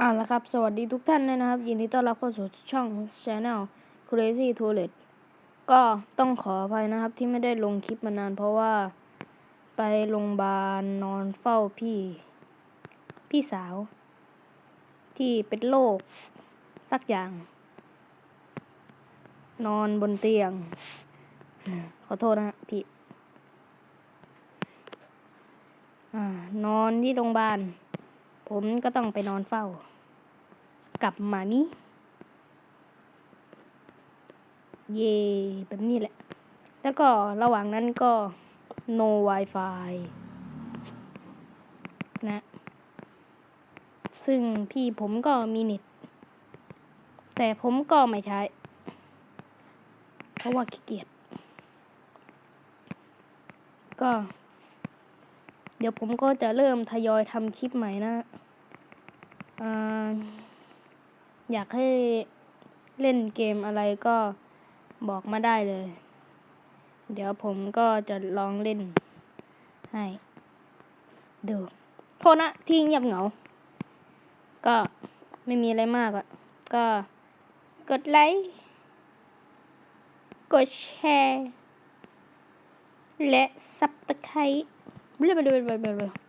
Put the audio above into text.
นะครับ สวัสดีทุกท่านนะครับ ยินดีต้อนรับเข้าสู่ช่อง Channel Crazy Toilet ก็ต้องขออภัยนะครับที่ไม่ได้ลงคลิปมานาน เพราะว่าไปโรงพยาบาลนอนเฝ้าพี่ พี่สาว ที่เป็นโรคสักอย่าง นอนบนเตียง ขอโทษนะพี่อนอนที่โรงพยาบาลผมก็ต้องไปนอนเฝ้า กับมามิเย่แบบนี้แหละ แล้วก็ระหว่างนั้นก็ no wifi นะ ซึ่งพี่ผมก็มีเน็ต แต่ผมก็ไม่ใช้ เพราะว่าขี้เกียจ ก็ เดี๋ยวผมก็จะเริ่มทยอยทำคลิปใหม่นะอ่า อยากให้เล่นเกมอะไรก็บอกมาได้เลย เดี๋ยวผมก็จะลองเล่นให้ดูโทษนะที่เงียบเหงา ก็ไม่มีอะไรมากอะก็กดไลค์กดแชร์ และซับตะไคร้เรื่อยๆ